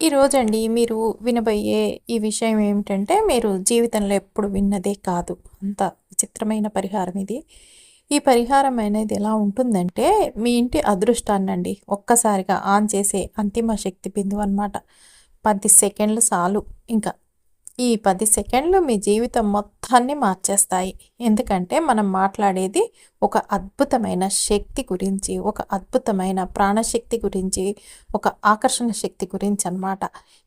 ఈరోజండి మీరు వినబోయే ఈ విషయం ఏమిటంటే మీరు జీవితంలో ఎప్పుడు విన్నదే కాదు. అంత విచిత్రమైన పరిహారం ఇది. ఈ పరిహారం అనేది ఎలా ఉంటుందంటే మీ ఇంటి అదృష్టాన్నండి ఒక్కసారిగా ఆన్ చేసే అంతిమ శక్తి బిందువు అనమాట పది సెకండ్లు చాలు. ఇంకా ఈ పది సెకండ్లు మీ జీవితం మొత్తాన్ని మార్చేస్తాయి. ఎందుకంటే మనం మాట్లాడేది ఒక అద్భుతమైన శక్తి గురించి ఒక అద్భుతమైన ప్రాణశక్తి గురించి ఒక ఆకర్షణ శక్తి గురించి అన్నమాట.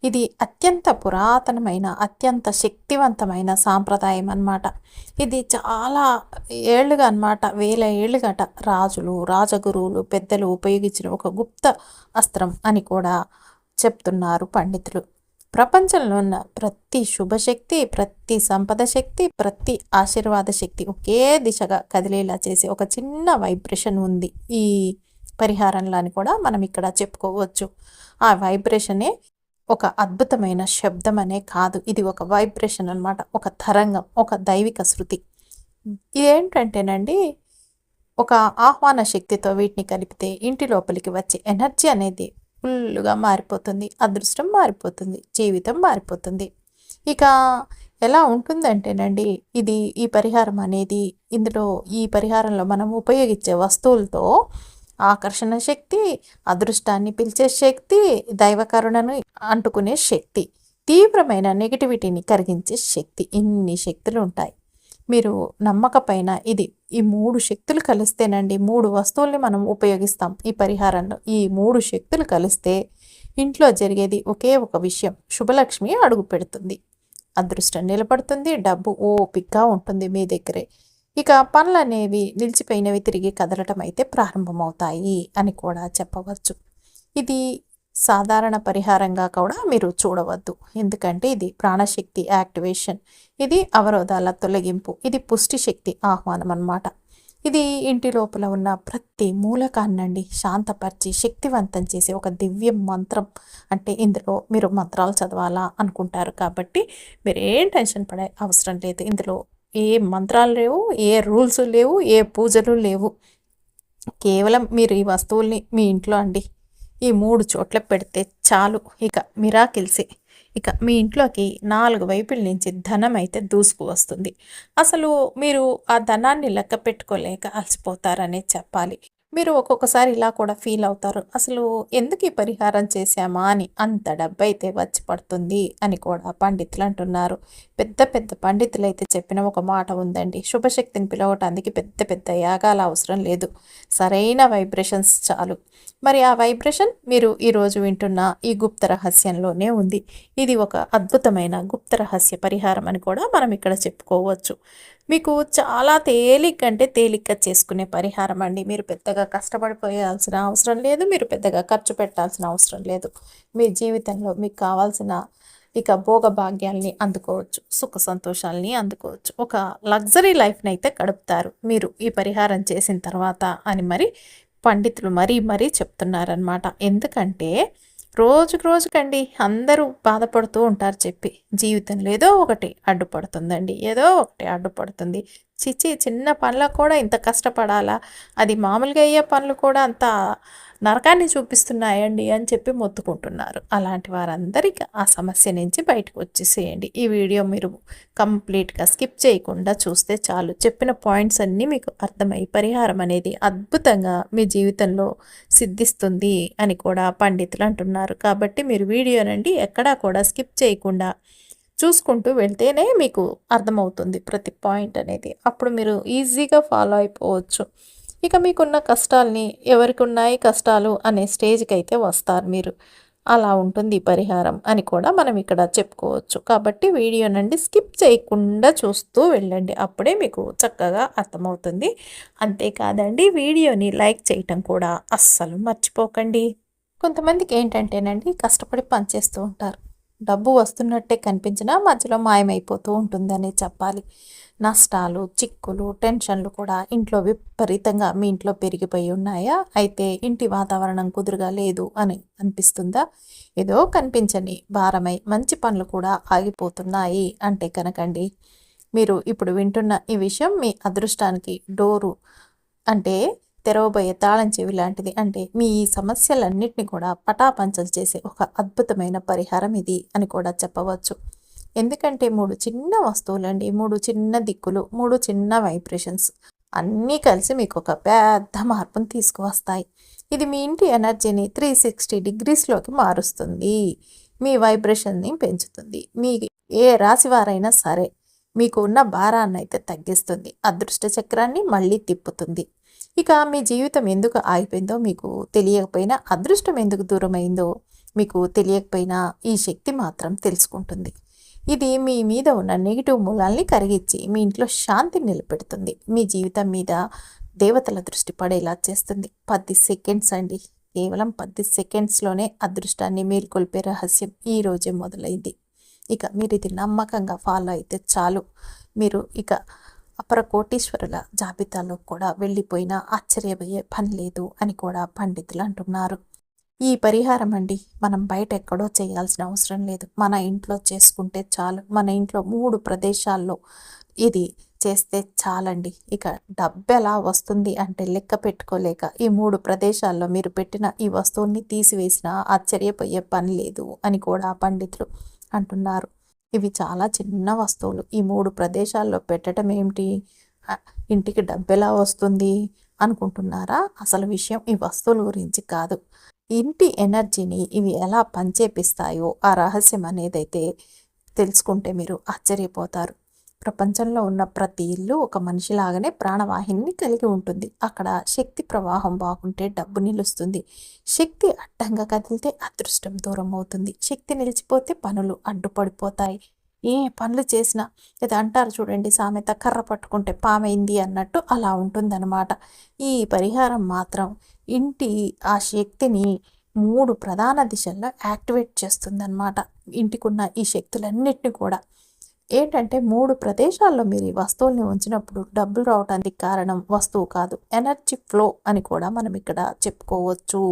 ఇది అత్యంత పురాతనమైన అత్యంత శక్తివంతమైన సాంప్రదాయం అన్నమాట. ఇది చాలా ఏళ్ళుగా అన్నమాట వేల ఏళ్ళుగట రాజులు రాజగురువులు పెద్దలు ఉపయోగించిన ఒక గుప్త అస్త్రం అని కూడా చెప్తున్నారు పండితులు. ప్రపంచంలో ఉన్న ప్రతి శుభశక్తి ప్రతి సంపద శక్తి ప్రతి ఆశీర్వాద శక్తి ఒకే దిశగా కదిలేలా చేసే ఒక చిన్న వైబ్రేషన్ ఉంది. ఈ పరిహారంలో అని కూడా మనం ఇక్కడ చెప్పుకోవచ్చు. ఆ వైబ్రేషనే ఒక అద్భుతమైన శబ్దం అనే కాదు. ఇది ఒక వైబ్రేషన్ అన్నమాట. ఒక తరంగం ఒక దైవిక శృతి. ఇదేంటంటేనండి ఒక ఆహ్వాన శక్తితో వీటిని కలిపితే ఇంటి లోపలికి వచ్చే ఎనర్జీ అనేది ఫుల్గా మారిపోతుంది అదృష్టం మారిపోతుంది జీవితం మారిపోతుంది. ఇక ఎలా ఉంటుందంటేనండి ఇది ఈ పరిహారం అనేది ఇందులో ఈ పరిహారంలో మనం ఉపయోగించే వస్తువులతో ఆకర్షణ శక్తి అదృష్టాన్ని పిలిచే శక్తి దైవకరుణను అంటుకునే శక్తి తీవ్రమైన నెగిటివిటీని కరిగించే శక్తి ఇన్ని శక్తులు ఉంటాయి. మీరు నమ్మకపైన ఇది ఈ మూడు శక్తులు కలిస్తేనండి మూడు వస్తువుల్ని మనం ఉపయోగిస్తాం ఈ పరిహారంలో. ఈ మూడు శక్తులు కలిస్తే ఇంట్లో జరిగేది ఒకే ఒక విషయం శుభలక్ష్మి అడుగు పెడుతుంది. అదృష్టం నిలబడుతుంది డబ్బు ఓపిక్గా ఉంటుంది మీ దగ్గరే. ఇక పనులు అనేవి నిలిచిపోయినవి తిరిగి కదలటం అయితే ప్రారంభమవుతాయి అని కూడా చెప్పవచ్చు. ఇది సాధారణ పరిహారంగా కూడా మీరు చూడవద్దు. ఎందుకంటే ఇది ప్రాణశక్తి యాక్టివేషన్. ఇది అవరోధాల తొలగింపు. ఇది పుష్టి శక్తి ఆహ్వానం అన్నమాట. ఇది ఇంటి లోపల ఉన్న ప్రతి మూలకాన్నండి శాంతపరిచి శక్తివంతం చేసే ఒక దివ్య మంత్రం. అంటే ఇందులో మీరు మంత్రాలు చదవాలా అనుకుంటారు కాబట్టి మీరు ఏం టెన్షన్ పడే అవసరం లేదు. ఇందులో ఏ మంత్రాలు లేవు ఏ రూల్స్ లేవు ఏ పూజలు లేవు. కేవలం మీరు ఈ వస్తువుల్ని మీ ఇంట్లో అండి ఈ మూడు చోట్ల పెడితే చాలు. ఇక మిరాకిల్సే. ఇక మీ ఇంట్లోకి నాలుగు వైపుల నుంచి ధనం అయితే దూసుకు వస్తుంది. అసలు మీరు ఆ ధనాన్ని లెక్క పెట్టుకోలేక అలసిపోతారనే చెప్పాలి. మీరు ఒక్కొక్కసారి ఇలా కూడా ఫీల్ అవుతారు. అసలు ఎందుకు ఈ పరిహారం చేశామా అని అంత డబ్బు అయితే వచ్చి పడుతుంది అని కూడా పండితులు అంటున్నారు. పెద్ద పెద్ద పండితులు అయితే చెప్పిన ఒక మాట ఉందండి. శుభశక్తిని పిలవటానికి పెద్ద పెద్ద యాగాల అవసరం లేదు. సరైన వైబ్రేషన్స్ చాలు. మరి ఆ వైబ్రేషన్ మీరు ఈరోజు వింటున్న ఈ గుప్త రహస్యంలోనే ఉంది. ఇది ఒక అద్భుతమైన గుప్త రహస్య పరిహారం అని కూడా మనం ఇక్కడ చెప్పుకోవచ్చు. మీకు చాలా తేలిక అంటే తేలిక చేసుకునే పరిహారం అండి. మీరు పెద్దగా కష్టపడిపోయాల్సిన అవసరం లేదు మీరు పెద్దగా ఖర్చు పెట్టాల్సిన అవసరం లేదు. మీ జీవితంలో మీకు కావాల్సిన ఇక భోగ భాగ్యాల్ని అందుకోవచ్చు సుఖ సంతోషాలని అందుకోవచ్చు. ఒక లగ్జరీ లైఫ్ని అయితే గడుపుతారు. మీరు ఈ పరిహారం చేసిన తర్వాత అని మరి పండితులు మరీ మరీ చెప్తున్నారనమాట ఎందుకంటే రోజుకు రోజుకండి అందరూ బాధపడుతూ ఉంటారు చెప్పి. జీవితంలో ఏదో ఒకటి అడ్డుపడుతుందండి. ఏదో ఒకటి అడ్డుపడుతుంది. చిచ్చి చిన్న పనులకు కూడా ఇంత కష్టపడాలా? అది మామూలుగా అయ్యే పనులు కూడా అంత నరకాన్ని చూపిస్తున్నాయండి అని చెప్పి మొత్తుకుంటున్నారు. అలాంటి వారందరికీ ఆ సమస్య నుంచి బయటకు వచ్చేసేయండి. ఈ వీడియో మీరు కంప్లీట్గా స్కిప్ చేయకుండా చూస్తే చాలు. చెప్పిన పాయింట్స్ అన్నీ మీకు అర్థమై పరిహారం అనేది అద్భుతంగా మీ జీవితంలో సిద్ధిస్తుంది అని కూడా పండితులు అంటున్నారు. కాబట్టి మీరు వీడియోనండి ఎక్కడా కూడా స్కిప్ చేయకుండా చూసుకుంటూ వెళ్తేనే మీకు అర్థమవుతుంది ప్రతి పాయింట్ అనేది. అప్పుడు మీరు ఈజీగా ఫాలో అయిపోవచ్చు. ఇక మీకున్న కష్టాల్ని ఎవరికి ఉన్నాయి కష్టాలు అనే స్టేజ్కి అయితే వస్తారు మీరు. అలా ఉంటుంది పరిహారం అని కూడా మనం ఇక్కడ చెప్పుకోవచ్చు. కాబట్టి వీడియో నుండి స్కిప్ చేయకుండా చూస్తూ వెళ్ళండి. అప్పుడే మీకు చక్కగా అర్థమవుతుంది. అంతేకాదండి వీడియోని లైక్ చేయటం కూడా అస్సలు మర్చిపోకండి. కొంతమందికి ఏంటంటేనండి కష్టపడి పనిచేస్తూ ఉంటారు. డబ్బు వస్తున్నట్టే కనిపించినా మధ్యలో మాయమైపోతూ ఉంటుందని చెప్పాలి. నష్టాలు చిక్కులు టెన్షన్లు కూడా ఇంట్లో విపరీతంగా మీ ఇంట్లో పెరిగిపోయి ఉన్నాయా? అయితే ఇంటి వాతావరణం కుదురుగా లేదు అని అనిపిస్తుందా? ఏదో కనిపించని భారమై మంచి పనులు కూడా ఆగిపోతున్నాయి అంటే కనకండి. మీరు ఇప్పుడు వింటున్న ఈ విషయం మీ అదృష్టానికి డోరు అంటే తెరవబోయే తాళం చెవి లాంటిది. అంటే మీ ఈ సమస్యలన్నింటినీ కూడా పటాపంచలు చేసే ఒక అద్భుతమైన పరిహారం ఇది అని కూడా చెప్పవచ్చు. ఎందుకంటే మూడు చిన్న వస్తువులండి మూడు చిన్న దిక్కులు మూడు చిన్న వైబ్రేషన్స్ అన్నీ కలిసి మీకు ఒక పెద్ద మార్పును తీసుకువస్తాయి. ఇది మీ ఇంటి ఎనర్జీని త్రీ సిక్స్టీ డిగ్రీస్లోకి మారుస్తుంది. మీ వైబ్రేషన్ని పెంచుతుంది. మీ ఏ రాశి వారైనా సరే మీకు ఉన్న భారాన్ని అయితే తగ్గిస్తుంది. అదృష్ట చక్రాన్ని మళ్ళీ తిప్పుతుంది. ఇక మీ జీవితం ఎందుకు ఆగిపోయిందో మీకు తెలియకపోయినా అదృష్టం ఎందుకు దూరమైందో మీకు తెలియకపోయినా ఈ శక్తి మాత్రం తెలుసుకుంటుంది. ఇది మీ మీద ఉన్న నెగిటివ్ మూలాల్ని కరిగించి మీ ఇంట్లో శాంతి నిలబెడుతుంది. మీ జీవితం మీద దేవతల దృష్టి పడేలా చేస్తుంది. పది సెకండ్స్ అండి. కేవలం పది సెకండ్స్లోనే అదృష్టాన్ని మేల్కొల్పే రహస్యం ఈ రోజే మొదలైంది. ఇక మీరు ఇది నమ్మకంగా ఫాలో అయితే చాలు. మీరు ఇక అపర కోటీశ్వరుల జాబితాలో కూడా వెళ్ళిపోయినా ఆశ్చర్యపోయే పని లేదు అని కూడా పండితులు అంటున్నారు. ఈ పరిహారం అండి మనం బయట ఎక్కడో చేయాల్సిన అవసరం లేదు. మన ఇంట్లో చేసుకుంటే చాలు. మన ఇంట్లో మూడు ప్రదేశాల్లో ఇది చేస్తే చాలండి. ఇక డబ్బు ఎలా వస్తుంది అంటే లెక్క పెట్టుకోలేక ఈ మూడు ప్రదేశాల్లో మీరు పెట్టిన ఈ వస్తువుని తీసివేసినా ఆశ్చర్యపోయే పని లేదు అని కూడా పండితులు అంటున్నారు. ఇవి చాలా చిన్న వస్తువులు. ఈ మూడు ప్రదేశాల్లో పెట్టడం ఏమిటి ఇంటికి డబ్బెలా వస్తుంది? అనుకుంటున్నారా? అసలు విషయం ఈ వస్తువుల గురించి కాదు. ఇంటి ఎనర్జీని ఇవి ఎలా పనిచేపిస్తాయో ఆ రహస్యం అనేదైతే తెలుసుకుంటే మీరు ఆశ్చర్యపోతారు. ప్రపంచంలో ఉన్న ప్రతి ఇల్లు ఒక మనిషిలాగానే ప్రాణవాహిని కలిగి ఉంటుంది. అక్కడ శక్తి ప్రవాహం బాగుంటే డబ్బు నిలుస్తుంది. శక్తి అడ్డంగా కదిలితే అదృష్టం దూరం అవుతుంది. శక్తి నిలిచిపోతే పనులు అడ్డుపడిపోతాయి. ఏ పనులు చేసినా ఇది అంటారు చూడండి సామెత కర్ర పట్టుకుంటే పామైంది అన్నట్టు అలా ఉంటుందన్నమాట. ఈ పరిహారం మాత్రం ఇంటి ఆ శక్తిని మూడు ప్రధాన దిశల్లో యాక్టివేట్ చేస్తుందన్నమాట. ఇంటికున్న ఈ శక్తులన్నిటిని కూడా ఏంటంటే మూడు ప్రదేశాల్లో మీరు ఈ వస్తువుల్ని ఉంచినప్పుడు డబ్బులు రావడానికి కారణం వస్తువు కాదు. ఎనర్జీ ఫ్లో అని కూడా మనం ఇక్కడ చెప్పుకోవచ్చు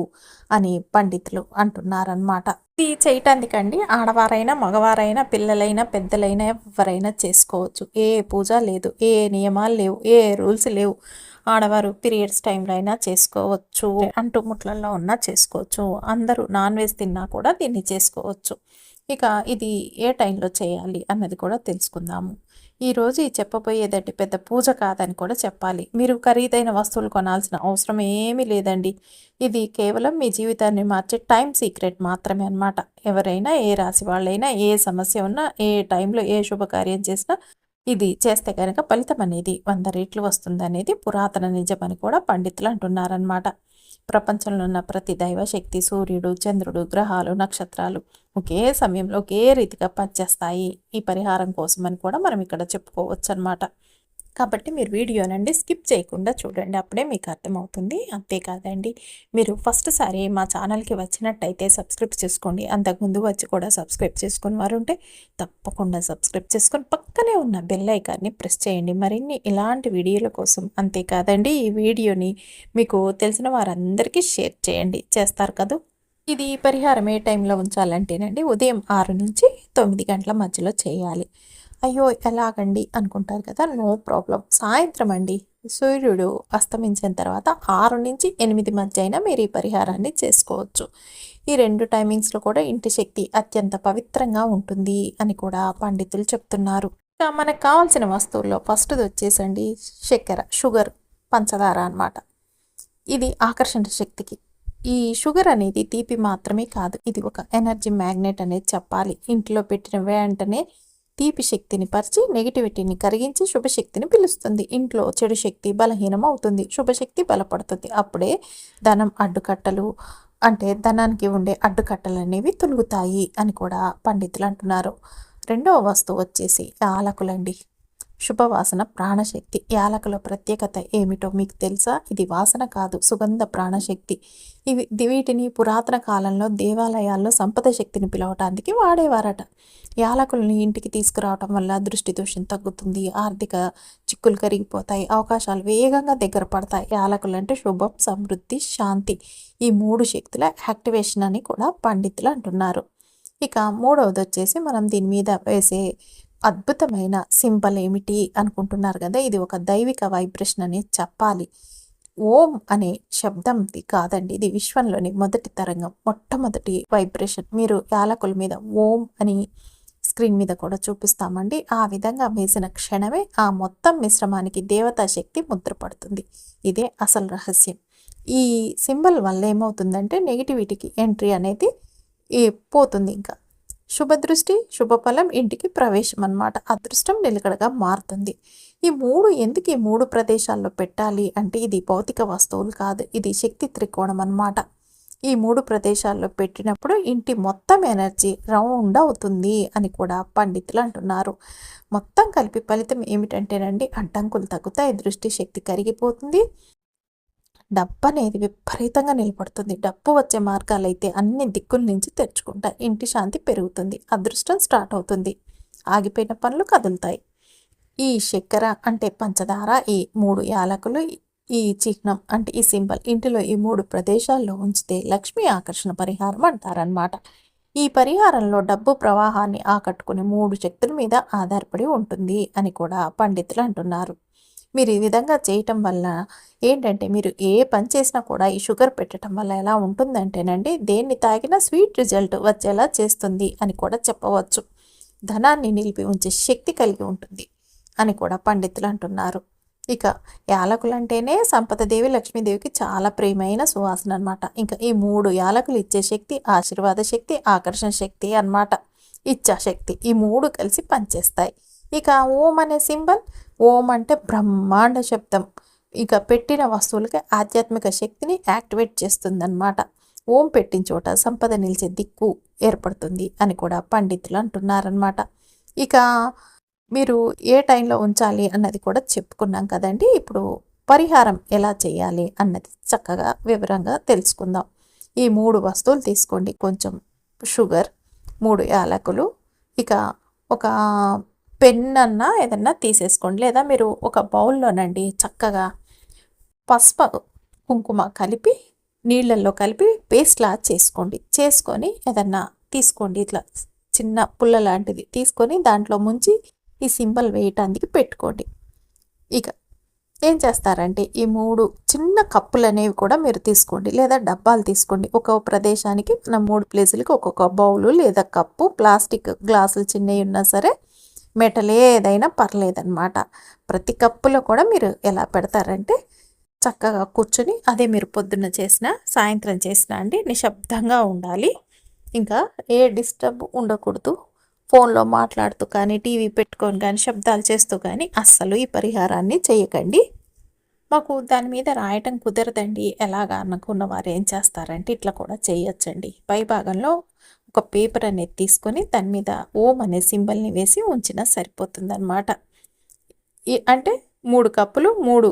అని పండితులు అంటున్నారనమాట ఇది చేయటానికండి. ఆడవారైనా మగవారైనా పిల్లలైనా పెద్దలైనా ఎవరైనా చేసుకోవచ్చు. ఏ పూజ లేదు ఏ నియమాలు లేవు ఏ రూల్స్ లేవు. ఆడవారు పీరియడ్స్ టైంలో అయినా చేసుకోవచ్చు. అంటుముట్లలో ఉన్నా చేసుకోవచ్చు. అందరూ నాన్ వెజ్ తిన్నా కూడా దీన్ని చేసుకోవచ్చు. ఇక ఇది ఏ టైంలో చేయాలి అన్నది కూడా తెలుసుకుందాము. ఈరోజు ఈ చెప్పబోయేదంటే పెద్ద పూజ కాదని కూడా చెప్పాలి. మీరు ఖరీదైన వస్తువులు కొనాల్సిన అవసరం ఏమీ లేదండి. ఇది కేవలం మీ జీవితాన్ని మార్చే టైం సీక్రెట్ మాత్రమే అనమాట ఎవరైనా ఏ రాశి వాళ్ళైనా ఏ సమస్య ఉన్నా ఏ టైంలో ఏ శుభకార్యం చేసినా ఇది చేస్తే కనుక ఫలితం అనేది వంద రేట్లు వస్తుందనేది పురాతన నిజమని కూడా పండితులు అంటున్నారనమాట ప్రపంచంలో ఉన్న ప్రతి దైవశక్తి సూర్యుడు చంద్రుడు గ్రహాలు నక్షత్రాలు ఒకే సమయంలో ఒకే రీతిగా పనిచేస్తాయి. ఈ పరిహారం కోసం అని కూడా మనం ఇక్కడ చెప్పుకోవచ్చు అనమాట కాబట్టి మీరు వీడియోనండి స్కిప్ చేయకుండా చూడండి. అప్పుడే మీకు అర్థమవుతుంది. అంతేకాదండి మీరు ఫస్ట్ సారి మా ఛానల్కి వచ్చినట్టయితే సబ్స్క్రైబ్ చేసుకోండి. అంతకుముందు వచ్చి కూడా సబ్స్క్రైబ్ చేసుకుని వారు ఉంటే తప్పకుండా సబ్స్క్రైబ్ చేసుకొని పక్కనే ఉన్న బెల్ ఐకాన్ని ప్రెస్ చేయండి. మరిన్ని ఇలాంటి వీడియోల కోసం అంతేకాదండి ఈ వీడియోని మీకు తెలిసిన వారందరికీ షేర్ చేయండి. చేస్తారు కదా? ఇది పరిహారం ఏ టైంలో ఉంచాలంటేనండి ఉదయం ఆరు నుంచి తొమ్మిది గంటల మధ్యలో చేయాలి. అయ్యో ఎలాగండి అనుకుంటారు కదా నో ప్రాబ్లం. సాయంత్రం అండి సూర్యుడు అస్తమించిన తర్వాత ఆరు నుంచి ఎనిమిది మధ్య అయినా మీరు ఈ పరిహారాన్ని చేసుకోవచ్చు. ఈ రెండు టైమింగ్స్లో కూడా ఇంటి శక్తి అత్యంత పవిత్రంగా ఉంటుంది అని కూడా పండితులు చెప్తున్నారు. మనకు కావాల్సిన వస్తువుల్లో ఫస్ట్ది వచ్చేసండి చక్కెర షుగర్ పంచదార అనమాట ఇది ఆకర్షణ శక్తికి. ఈ షుగర్ అనేది తీపి మాత్రమే కాదు ఇది ఒక ఎనర్జీ మ్యాగ్నెట్ అనేది చెప్పాలి. ఇంట్లో పెట్టిన వెంటనే తీపి శక్తిని పరిచి నెగిటివిటీని కరిగించి శుభశక్తిని పిలుస్తుంది. ఇంట్లో చెడు శక్తి బలహీనం అవుతుంది. శుభశక్తి బలపడుతుంది. అప్పుడే ధనం అడ్డుకట్టలు అంటే ధనానికి ఉండే అడ్డుకట్టలు అనేవి తొలుగుతాయి అని కూడా పండితులు అంటున్నారు. రెండవ వస్తువు వచ్చేసి యాలకులండి. శుభవాసన ప్రాణశక్తి. యాలకుల ప్రత్యేకత ఏమిటో మీకు తెలుసా? ఇది వాసన కాదు సుగంధ ప్రాణశక్తి. ఇవి వీటిని పురాతన కాలంలో దేవాలయాల్లో సంపద శక్తిని పిలవటానికి వాడేవారట. యాలకులను ఇంటికి తీసుకురావటం వల్ల దృష్టి దోషం తగ్గుతుంది ఆర్థిక చిక్కులు కరిగిపోతాయి అవకాశాలు వేగంగా దగ్గర పడతాయి. యాలకులు అంటే శుభం సమృద్ధి శాంతి. ఈ మూడు శక్తుల యాక్టివేషన్ అని కూడా పండితులు అంటున్నారు. ఇక మూడవది వచ్చేసి మనం దీని మీద వేసే అద్భుతమైన సింబల్ ఏమిటి అనుకుంటున్నారు కదా? ఇది ఒక దైవిక వైబ్రేషన్ అని చెప్పాలి. ఓం అనే శబ్దంది కాదండి. ఇది విశ్వంలోని మొదటి తరంగం మొట్టమొదటి వైబ్రేషన్. మీరు యాలకుల మీద ఓం అని స్క్రీన్ మీద కూడా చూపిస్తామండి. ఆ విధంగా వేసిన క్షణమే ఆ మొత్తం మిశ్రమానికి దేవతా శక్తి ముద్రపడుతుంది ఇదే అసలు రహస్యం. ఈ సింబల్ వల్ల ఏమవుతుందంటే నెగిటివిటీకి ఎంట్రీ అనేది పోతుంది ఇంకా. శుభదృష్టి శుభఫలం ఇంటికి ప్రవేశం అన్నమాట. అదృష్టం నిలకడగా మారుతుంది. ఈ మూడు ఎందుకు ఈ మూడు ప్రదేశాల్లో పెట్టాలి అంటే ఇది భౌతిక వస్తువులు కాదు ఇది శక్తి త్రికోణం అన్నమాట. ఈ మూడు ప్రదేశాల్లో పెట్టినప్పుడు ఇంటి మొత్తం ఎనర్జీ రౌండ్ అవుతుంది అని కూడా పండితులు అంటున్నారు. మొత్తం కలిపి ఫలితం ఏమిటంటేనండి అడ్డంకులు తగ్గుతాయి దృష్టి శక్తి కరిగిపోతుంది. డబ్బు అనేది విపరీతంగా నిలబడుతుంది. డబ్బు వచ్చే మార్గాలు అయితే అన్ని దిక్కుల నుంచి తెరుచుకుంటాయి. ఇంటి శాంతి పెరుగుతుంది. అదృష్టం స్టార్ట్ అవుతుంది. ఆగిపోయిన పనులు కదులుతాయి. ఈ చక్కెర అంటే పంచదార ఈ మూడు యాలకులు ఈ చిహ్నం అంటే ఈ సింబల్ ఇంటిలో ఈ మూడు ప్రదేశాల్లో ఉంచితే లక్ష్మీ ఆకర్షణ పరిహారం అంటారనమాట ఈ పరిహారంలో డబ్బు ప్రవాహాన్ని ఆకట్టుకునే మూడు శక్తుల మీద ఆధారపడి ఉంటుంది అని కూడా పండితులు అంటున్నారు. మీరు ఈ విధంగా చేయటం వల్ల ఏంటంటే మీరు ఏ పని చేసినా కూడా ఈ షుగర్ పెట్టడం వల్ల ఎలా ఉంటుందంటేనండి దేన్ని తాగినా స్వీట్ రిజల్ట్ వచ్చేలా చేస్తుంది అని కూడా చెప్పవచ్చు. ధనాన్ని నిలిపి ఉంచే శక్తి కలిగి ఉంటుంది అని కూడా పండితులు అంటున్నారు. ఇక యాలకులు అంటేనే సంపదదేవి లక్ష్మీదేవికి చాలా ప్రియమైన సువాసన అనమాట ఇంకా ఈ మూడు యాలకులు ఇచ్చే శక్తి ఆశీర్వాద శక్తి ఆకర్షణ శక్తి అనమాట ఇచ్చాశక్తి ఈ మూడు కలిసి పనిచేస్తాయి. ఇక ఓం అనే సింబల్ ఓం అంటే బ్రహ్మాండ శబ్దం. ఇక పెట్టిన వస్తువులకి ఆధ్యాత్మిక శక్తిని యాక్టివేట్ చేస్తుందన్నమాట. ఓం పెట్టిన చోట సంపద నిలిచే దిక్కు ఏర్పడుతుంది అని కూడా పండితులు అంటున్నారనమాట ఇక మీరు ఏ టైంలో ఉంచాలి అన్నది కూడా చెప్పుకున్నాం కదండి. ఇప్పుడు పరిహారం ఎలా చేయాలి అన్నది చక్కగా వివరంగా తెలుసుకుందాం. ఈ మూడు వస్తువులు తీసుకోండి. కొంచెం షుగర్ మూడు యాలకులు ఇక ఒక పెన్ అన్నా ఏదన్నా తీసేసుకోండి. లేదా మీరు ఒక బౌల్లోనండి చక్కగా పసుపు కుంకుమ కలిపి నీళ్ళల్లో కలిపి పేస్ట్లా చేసుకోండి. చేసుకొని ఏదన్నా తీసుకోండి. ఇట్లా చిన్న పుల్ల లాంటిది తీసుకొని దాంట్లో ముంచి ఈ సింబల్ వేయటానికి పెట్టుకోండి. ఇక ఏం చేస్తారంటే ఈ మూడు చిన్న కప్పులు అనేవి కూడా మీరు తీసుకోండి. లేదా డబ్బాలు తీసుకోండి. ఒక ప్రదేశానికి మన మూడు ప్లేసులకి ఒక్కొక్క బౌలు లేదా కప్పు ప్లాస్టిక్ గ్లాసులు చిన్నవి ఉన్నా సరే మెటల్ ఏదైనా పర్లేదన్నమాట. ప్రతి కప్పులో కూడా మీరు ఎలా పెడతారంటే చక్కగా కూర్చొని అదే మీరు పొద్దున్న చేసిన సాయంత్రం చేసిన అండి నిశ్శబ్దంగా ఉండాలి. ఇంకా ఏ డిస్టర్బ్ ఉండకూడదు. ఫోన్లో మాట్లాడుతూ కానీ టీవీ పెట్టుకొని కానీ శబ్దాలు చేస్తూ కానీ అస్సలు ఈ పరిహారాన్ని చేయకండి. మాకు దాని మీద రాయటం కుదరదండి. ఎలాగా అనుకున్న వారు ఏం చేస్తారంటే ఇట్లా కూడా చేయొచ్చండి. పై భాగంలో ఒక పేపర్ అనేది తీసుకొని దాని మీద ఓం అనే సింబల్ని వేసి ఉంచినా సరిపోతుంది అనమాట అంటే మూడు కప్పులు మూడు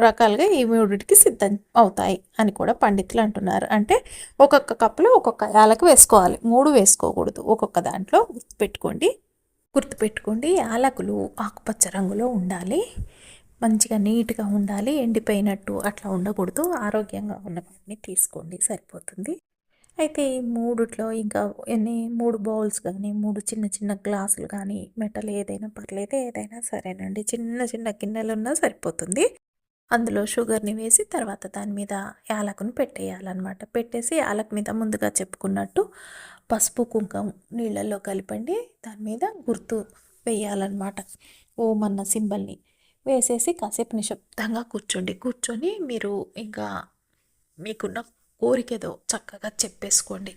రకాలుగా ఈ మూడిటికి సిద్ధం అవుతాయి అని కూడా పండితులు అంటున్నారు. అంటే ఒక్కొక్క కప్పులో ఒక్కొక్క యాలకు వేసుకోవాలి. మూడు వేసుకోకూడదు. ఒక్కొక్క దాంట్లో గుర్తుపెట్టుకోండి. గుర్తుపెట్టుకోండి. యాలకులు ఆకుపచ్చ రంగులో ఉండాలి. మంచిగా నీట్గా ఉండాలి. ఎండిపోయినట్టు అట్లా ఉండకూడదు. ఆరోగ్యంగా ఉన్న వాటిని తీసుకోండి. సరిపోతుంది. అయితే ఈ మూడుట్లో ఇంకా ఎన్ని మూడు బౌల్స్ కానీ మూడు చిన్న చిన్న గ్లాసులు కానీ మెటల్ ఏదైనా పర్లేదు ఏదైనా సరేనండి. చిన్న చిన్న గిన్నెలు ఉన్నా సరిపోతుంది. అందులో షుగర్ని వేసి తర్వాత దాని మీద యాలకును పెట్టేయాలన్నమాట. పెట్టేసి యాలక్ మీద ముందుగా చెప్పుకున్నట్టు పసుపు కుంకం నీళ్ళల్లో కలిపండి. దాని మీద గుర్తు వేయాలన్నమాట. ఓం అన్న సింబల్ని వేసేసి కాసేపు నిశ్శబ్దంగా కూర్చోండి. కూర్చొని మీరు ఇంకా మీకున్న కోరికేదో చక్కగా చెప్పేసుకోండి.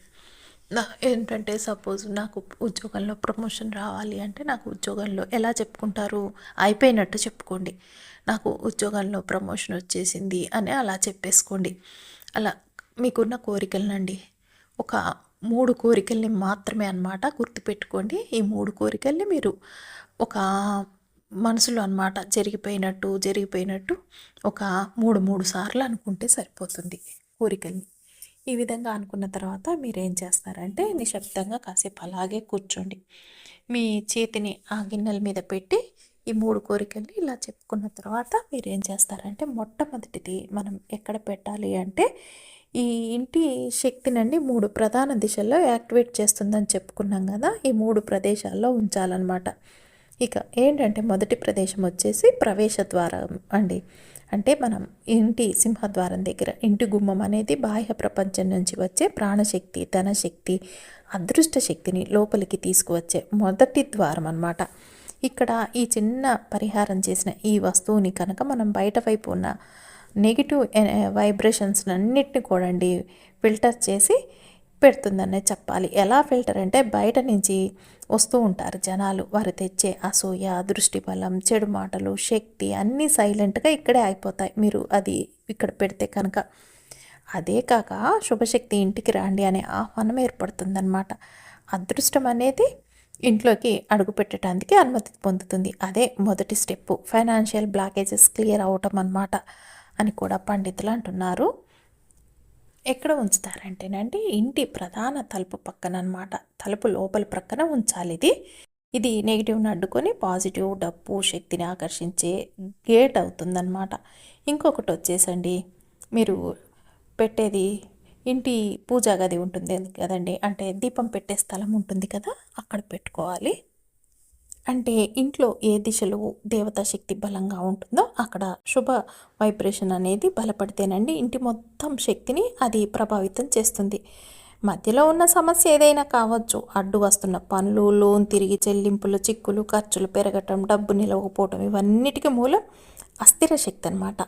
నా ఏంటంటే సపోజ్ నాకు ఉద్యోగంలో ప్రమోషన్ రావాలి అంటే నాకు ఉద్యోగంలో ఎలా చెప్పుకుంటారు? అయిపోయినట్టు చెప్పుకోండి. నాకు ఉద్యోగంలో ప్రమోషన్ వచ్చేసింది అని అలా చెప్పేసుకోండి. అలా మీకున్న కోరికలనండి. ఒక మూడు కోరికల్ని మాత్రమే అనమాట గుర్తుపెట్టుకోండి. ఈ మూడు కోరికల్ని మీరు ఒక మనసులో అనమాట జరిగిపోయినట్టు జరిగిపోయినట్టు ఒక మూడు మూడు సార్లు అనుకుంటే సరిపోతుంది కోరికల్ని. ఈ విధంగా అనుకున్న తర్వాత మీరు ఏం చేస్తారంటే నిశ్శబ్దంగా కాసేపు అలాగే కూర్చోండి. మీ చేతిని ఆ గిన్నెల మీద పెట్టి ఈ మూడు కోరికల్ని ఇలా చెప్పుకున్న తర్వాత మీరు ఏం చేస్తారంటే మొట్టమొదటిది మనం ఎక్కడ పెట్టాలి అంటే ఈ ఇంటి శక్తినండి మూడు ప్రధాన దిశల్లో యాక్టివేట్ చేస్తుందని చెప్పుకున్నాం కదా ఈ మూడు ప్రదేశాల్లో ఉంచాలన్నమాట. ఇక ఏంటంటే మొదటి ప్రదేశం వచ్చేసి ప్రవేశ ద్వారం అండి. అంటే మనం ఇంటి సింహద్వారం దగ్గర ఇంటి గుమ్మం అనేది బాహ్య ప్రపంచం నుంచి వచ్చే ప్రాణశక్తి ధనశక్తి అదృష్ట శక్తిని లోపలికి తీసుకువచ్చే మొదటి ద్వారం అన్నమాట. ఇక్కడ ఈ చిన్న పరిహారం చేసిన ఈ వస్తువుని కనుక మనం బయట వైపు ఉన్న నెగిటివ్ వైబ్రేషన్స్ అన్నిటిని కూడా ఫిల్టర్ చేసి పెడుతుందనే చెప్పాలి. ఎలా ఫిల్టర్ అంటే బయట నుంచి వస్తూ ఉంటారు జనాలు. వారు తెచ్చే అసూయ దృష్టి బలం చెడు మాటలు శక్తి అన్నీ సైలెంట్గా ఇక్కడే అయిపోతాయి మీరు అది ఇక్కడ పెడితే కనుక. అదే కాక శుభశక్తి ఇంటికి రాండి అనే ఆహ్వానం ఏర్పడుతుందన్నమాట. అదృష్టం అనేది ఇంట్లోకి అడుగు పెట్టడానికి అనుమతి పొందుతుంది. అదే మొదటి స్టెప్ ఫైనాన్షియల్ బ్లాకేజెస్ క్లియర్ అవటం అన్నమాట అని కూడా పండితులు అంటున్నారు. ఎక్కడ ఉంచుతారంటేనండి ఇంటి ప్రధాన తలుపు పక్కన అనమాట తలుపు లోపల ప్రక్కన ఉంచాలి ఇది. ఇది నెగిటివ్ని అడ్డుకొని పాజిటివ్ డబ్బు శక్తిని ఆకర్షించే గేట్ అవుతుందన్నమాట. ఇంకొకటి వచ్చేసండి మీరు పెట్టేది ఇంటి పూజా గది ఉంటుంది కదండి అంటే దీపం పెట్టే స్థలం ఉంటుంది కదా అక్కడ పెట్టుకోవాలి. అంటే ఇంట్లో ఏ దిశలో దేవతా శక్తి బలంగా ఉంటుందో అక్కడ శుభ వైబ్రేషన్ అనేది బలపడితేనండి ఇంటి మొత్తం శక్తిని అది ప్రభావితం చేస్తుంది. మధ్యలో ఉన్న సమస్య ఏదైనా కావచ్చు అడ్డు వస్తున్న పనులు లోన్ తిరిగి చెల్లింపులు చిక్కులు ఖర్చులు పెరగటం డబ్బు నిలవకపోవటం ఇవన్నిటికీ మూలం అస్థిర శక్తి అనమాట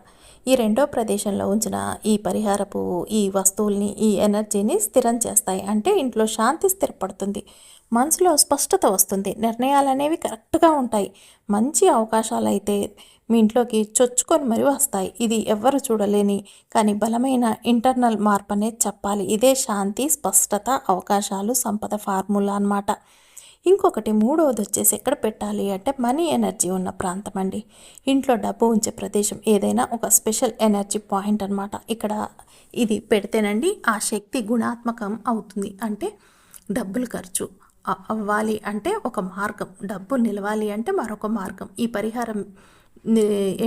ఈ రెండో ప్రదేశంలో ఉంచిన ఈ పరిహారపు ఈ వస్తువుల్ని ఈ ఎనర్జీని స్థిరం చేస్తాయి. అంటే ఇంట్లో శాంతి స్థిరపడుతుంది. మనసులో స్పష్టత వస్తుంది. నిర్ణయాలు అనేవి కరెక్ట్గా ఉంటాయి. మంచి అవకాశాలు అయితే మీ ఇంట్లోకి చొచ్చుకొని మరి వస్తాయి. ఇది ఎవ్వరు చూడలేని కానీ బలమైన ఇంటర్నల్ మార్పు అనేది చెప్పాలి. ఇదే శాంతి స్పష్టత అవకాశాలు సంపద ఫార్ములా అన్నమాట. ఇంకొకటి మూడవది వచ్చేసి ఎక్కడ పెట్టాలి అంటే మనీ ఎనర్జీ ఉన్న ప్రాంతం అండి. ఇంట్లో డబ్బు ఉంచే ప్రదేశం ఏదైనా ఒక స్పెషల్ ఎనర్జీ పాయింట్ అనమాట ఇక్కడ ఇది పెడితేనండి ఆ శక్తి గుణాత్మకం అవుతుంది. అంటే డబ్బులు ఖర్చు. అవ్వాలి అంటే ఒక మార్గం డబ్బు నిలవాలి అంటే మరొక మార్గం. ఈ పరిహారం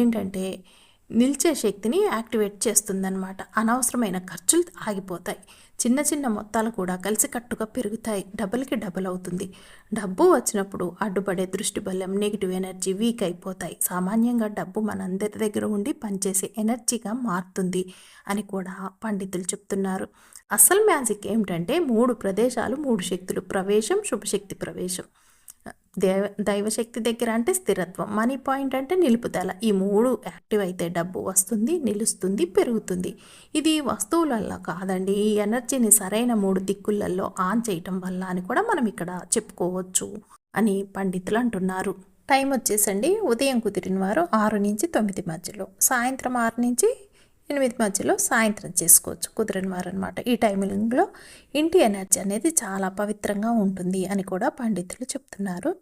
ఏంటంటే నిలిచే శక్తిని యాక్టివేట్ చేస్తుందన్నమాట. అనవసరమైన ఖర్చులు ఆగిపోతాయి. చిన్న చిన్న మొత్తాలు కూడా కలిసికట్టుగా పెరుగుతాయి. డబుల్కి డబుల్ అవుతుంది. డబ్బు వచ్చినప్పుడు అడ్డుపడే దృష్టి బలం నెగిటివ్ ఎనర్జీ వీక్ అయిపోతాయి. సామాన్యంగా డబ్బు మనందరి దగ్గర ఉండి పనిచేసే ఎనర్జీగా మారుతుంది అని కూడా పండితులు చెప్తున్నారు. అసలు మ్యాజిక్ ఏమిటంటే మూడు ప్రదేశాలు మూడు శక్తులు ప్రవేశం శుభశక్తి ప్రవేశం. దేవ దైవశక్తి దగ్గర అంటే స్థిరత్వం మనీ పాయింట్ అంటే నిలుపుదల ఈ మూడు యాక్టివ్ అయితే డబ్బు వస్తుంది నిలుస్తుంది పెరుగుతుంది. ఇది వస్తువులలో కాదండి ఈ ఎనర్జీని సరైన మూడు దిక్కులలో ఆన్ చేయటం వల్ల అని కూడా మనం ఇక్కడ చెప్పుకోవచ్చు అని పండితులు అంటున్నారు. టైం వచ్చేసండి ఉదయం కుదిరిన వారు ఆరు నుంచి తొమ్మిది మధ్యలో సాయంత్రం ఆరు నుంచి ఎనిమిది మధ్యలో సాయంత్రం చేసుకోవచ్చు. కుదిరిన వారు అనమాట ఈ టైమింగ్లో ఇంటి ఎనర్జీ అనేది చాలా పవిత్రంగా ఉంటుంది అని కూడా పండితులు చెప్తున్నారు.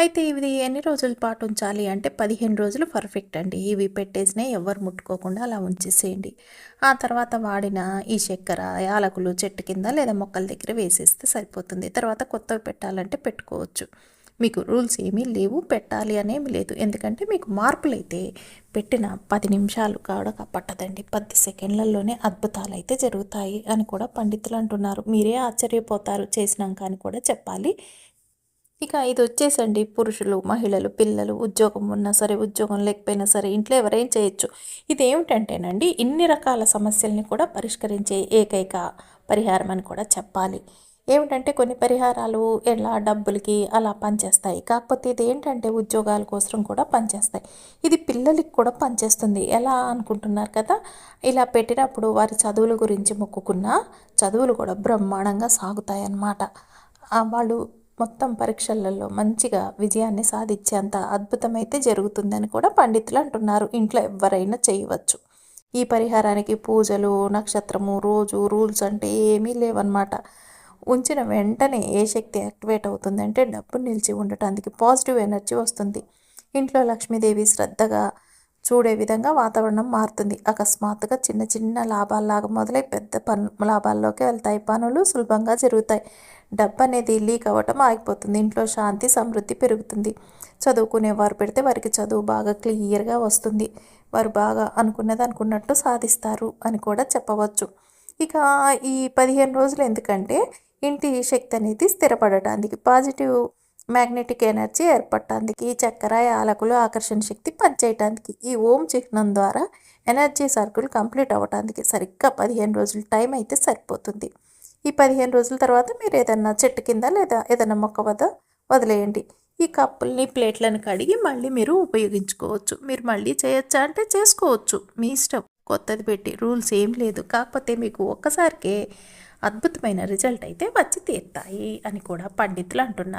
అయితే ఇవి ఎన్ని రోజుల పాటు ఉంచాలి అంటే పదిహేను రోజులు పర్ఫెక్ట్ అండి. ఇవి పెట్టేసినా ఎవరు ముట్టుకోకుండా అలా ఉంచేసేయండి. ఆ తర్వాత వాడిన ఈ చక్కెర యాలకులు చెట్టు కింద లేదా మొక్కల దగ్గర వేసేస్తే సరిపోతుంది. తర్వాత కొత్తవి పెట్టాలంటే పెట్టుకోవచ్చు. మీకు రూల్స్ ఏమీ లేవు పెట్టాలి అనేమి లేదు. ఎందుకంటే మీకు మార్పులు అయితే పెట్టిన పది నిమిషాలు కావడక పట్టదండి. పది సెకండ్లలోనే అద్భుతాలు అయితే జరుగుతాయి అని కూడా పండితులు అంటున్నారు. మీరే ఆశ్చర్యపోతారు. చేసినాక అని కూడా చెప్పాలి. ఇక ఇది వచ్చేసండి. పురుషులు మహిళలు పిల్లలు ఉద్యోగం ఉన్నా సరే ఉద్యోగం లేకపోయినా సరే ఇంట్లో ఎవరైనా చేయొచ్చు. ఇది ఏమిటంటేనండి ఇన్ని రకాల సమస్యల్ని కూడా పరిష్కరించే ఏకైక పరిహారం అని కూడా చెప్పాలి. ఏమిటంటే కొన్ని పరిహారాలు ఎలా డబ్బులకి అలా పనిచేస్తాయి. కాకపోతే ఇది ఏంటంటే ఉద్యోగాల కోసం కూడా పనిచేస్తాయి. ఇది పిల్లలకి కూడా పనిచేస్తుంది. ఎలా అనుకుంటున్నారు కదా? ఇలా పెట్టినప్పుడు వారి చదువుల గురించి మొక్కుకున్న చదువులు కూడా బ్రహ్మాండంగా సాగుతాయి అన్నమాట వాళ్ళు మొత్తం పరీక్షలలో మంచిగా విజయాన్ని సాధించేంత అద్భుతమైతే జరుగుతుందని కూడా పండితులు అంటున్నారు. ఇంట్లో ఎవరైనా చేయవచ్చు. ఈ పరిహారానికి పూజలు నక్షత్రము రోజు రూల్స్ అంటే ఏమీ లేవన్నమాట. ఉంచిన వెంటనే ఏ శక్తి యాక్టివేట్ అవుతుందంటే డబ్బు నిలిచి ఉండటానికి పాజిటివ్ ఎనర్జీ వస్తుంది. ఇంట్లో లక్ష్మీదేవి శ్రద్ధగా చూడే విధంగా వాతావరణం మారుతుంది. అకస్మాత్తుగా చిన్న చిన్న లాభాల్లాగా మొదలై పెద్ద పను లాభాల్లోకి వెళ్తాయి. పనులు సులభంగా జరుగుతాయి. డబ్బు అనేది లీక్ అవ్వటం ఆగిపోతుంది. ఇంట్లో శాంతి సమృద్ధి పెరుగుతుంది. చదువుకునే వారు పెడితే వారికి చదువు బాగా క్లియర్గా వస్తుంది. వారు బాగా అనుకున్నది అనుకున్నట్టు సాధిస్తారు అని కూడా చెప్పవచ్చు. ఇక ఈ పదిహేను రోజులు ఎందుకంటే ఇంటి శక్తి అనేది స్థిరపడటానికి పాజిటివ్ మ్యాగ్నెటిక్ ఎనర్జీ ఏర్పడటానికి ఈ చక్కెర యాలకులు ఆకర్షణ శక్తి పనిచేయటానికి ఈ ఓం చిహ్నం ద్వారా ఎనర్జీ సర్కిల్ కంప్లీట్ అవ్వటానికి సరిగ్గా పదిహేను రోజులు టైం అయితే సరిపోతుంది. ఈ పదిహేను రోజుల తర్వాత మీరు ఏదన్నా చెట్టు కింద లేదా ఏదైనా మొక్క వద్ద వదిలేయండి. ఈ కప్పుల్ని ప్లేట్లను కడిగి మళ్ళీ మీరు ఉపయోగించుకోవచ్చు. మీరు మళ్ళీ చేయొచ్చా అంటే చేసుకోవచ్చు. మీ ఇష్టం. కొత్తది పెట్టి రూల్స్ ఏం లేదు. కాకపోతే మీకు ఒక్కసారికే అద్భుతమైన రిజల్ట్ అయితే వచ్చి తీరుతాయి అని కూడా పండితులు అంటున్నారు.